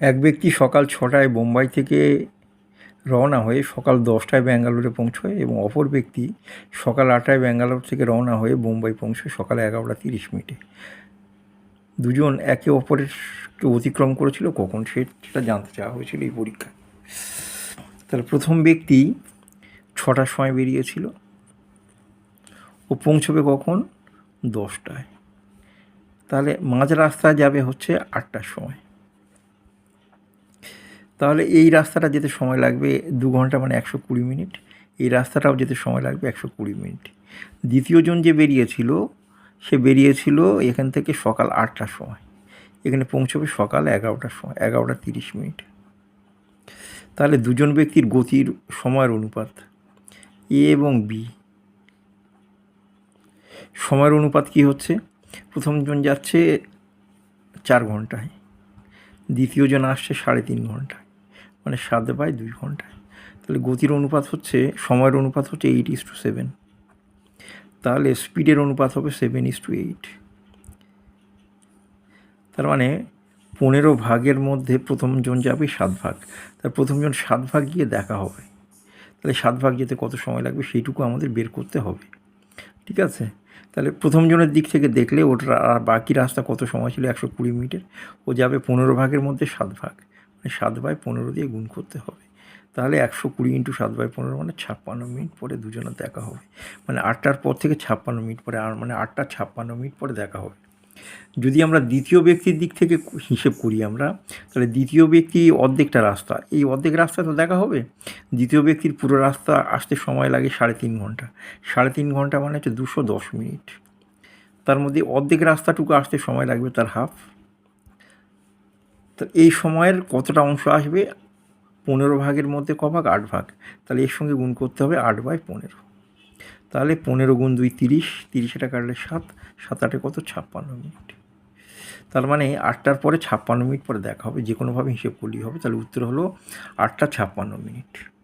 এক ব্যক্তি সকাল ছটায় বোম্বাই থেকে রওনা হয়ে সকাল দশটায় ব্যাঙ্গালোরে পৌঁছয় এবং অপর ব্যক্তি সকাল আটটায় ব্যাঙ্গালোর থেকে রওনা হয়ে বোম্বাই পৌঁছয় সকাল এগারোটা তিরিশ মিনিটে। দুজন একে অপরেরকে অতিক্রম করেছিল, কখন সেটা জানতে চাওয়া হয়েছিল এই পরীক্ষায়। তাহলে প্রথম ব্যক্তি ছটার সময় বেরিয়েছিল। ও পৌঁছবে কখন? দশটায়। তাহলে মাঝ রাস্তায় যাবে হচ্ছে আটটার সময়। তাহলে এই রাস্তাটা যেতে সময় লাগবে দু ঘণ্টা মানে একশো কুড়ি মিনিট, এই রাস্তাটাও যেতে সময় লাগবে একশো কুড়ি মিনিট। দ্বিতীয়জন যে বেরিয়েছিল, সে বেরিয়েছিল এখান থেকে সকাল আটটার সময়। এখানে পৌঁছবে সকাল এগারোটার সময়, এগারোটা তিরিশ মিনিট। তাহলে দুজন ব্যক্তির গতির সময়ের অনুপাত এ এবং বি। সময়ের অনুপাত কি হচ্ছে? প্রথমজন যাচ্ছে চার ঘন্টায় দ্বিতীয়জন আসছে সাড়ে তিন ঘন্টায়। মানে সাত বাই দুই ঘন্টায়। তাহলে গতির অনুপাত হচ্ছে, সময়ের অনুপাত হচ্ছে এইট ইস টু সেভেন তাহলে স্পিডের অনুপাত হবে সেভেন ইস টু এইট তার মানে পনেরো ভাগের মধ্যে প্রথমজন যাবে সাত ভাগ। তার প্রথমজন সাত ভাগ গিয়ে দেখা হবে। তাহলে সাত ভাগ যেতে কত সময় লাগবে সেইটুকু আমাদের বের করতে হবে। ঠিক আছে? তাহলে প্রথমজনের দিক থেকে দেখলে ওটার বাকি রাস্তা কত সময় ছিল? একশো কুড়ি মিনিটের ও যাবে পনেরো ভাগের মধ্যে সাত ভাগ। মানে সাত বাই পনেরো দিয়ে গুণ করতে হবে। তাহলে একশো কুড়ি ইন্টু সাত বাই পনেরো মানে ছাপ্পান্ন মিনিট পরে দুজনের দেখা হবে। মানে আটটার পর থেকে ছাপ্পান্ন মিনিট পরে আর মানে আটটা ছাপ্পান্ন মিনিট পরে দেখা হবে। যদি আমরা দ্বিতীয় ব্যক্তির দিক থেকে হিসেব করি আমরা, তাহলে দ্বিতীয় ব্যক্তি অর্ধেকটা রাস্তা। এই অর্ধেক রাস্তা তো দেখা হবে? দ্বিতীয় ব্যক্তির পুরো রাস্তা আসতে সময় লাগে সাড়ে তিন ঘণ্টা। সাড়ে তিন ঘণ্টা মানে হচ্ছে দুশো দশ মিনিট। তার মধ্যে অর্ধেক রাস্তাটুকু আসতে সময় লাগবে তার হাফ। তো এই সময়ের কতটা অংশ আসবে? পনেরো ভাগের মধ্যে ক ভাগ? আট ভাগ। তাহলে এর সঙ্গে গুণ করতে হবে আট বাই পনেরো। তাহলে পনেরো গুণ দুই তিরিশ তিরিশটা কাটলে সাত সাত আটে কত? ছাপ্পান্ন মিনিট। তার মানে আটটার পরে ছাপ্পান্ন মিনিট পরে দেখা হবে। যে কোনোভাবে হিসেব করলেই হবে। তাহলে উত্তর হলো আটটা ছাপ্পান্ন মিনিট।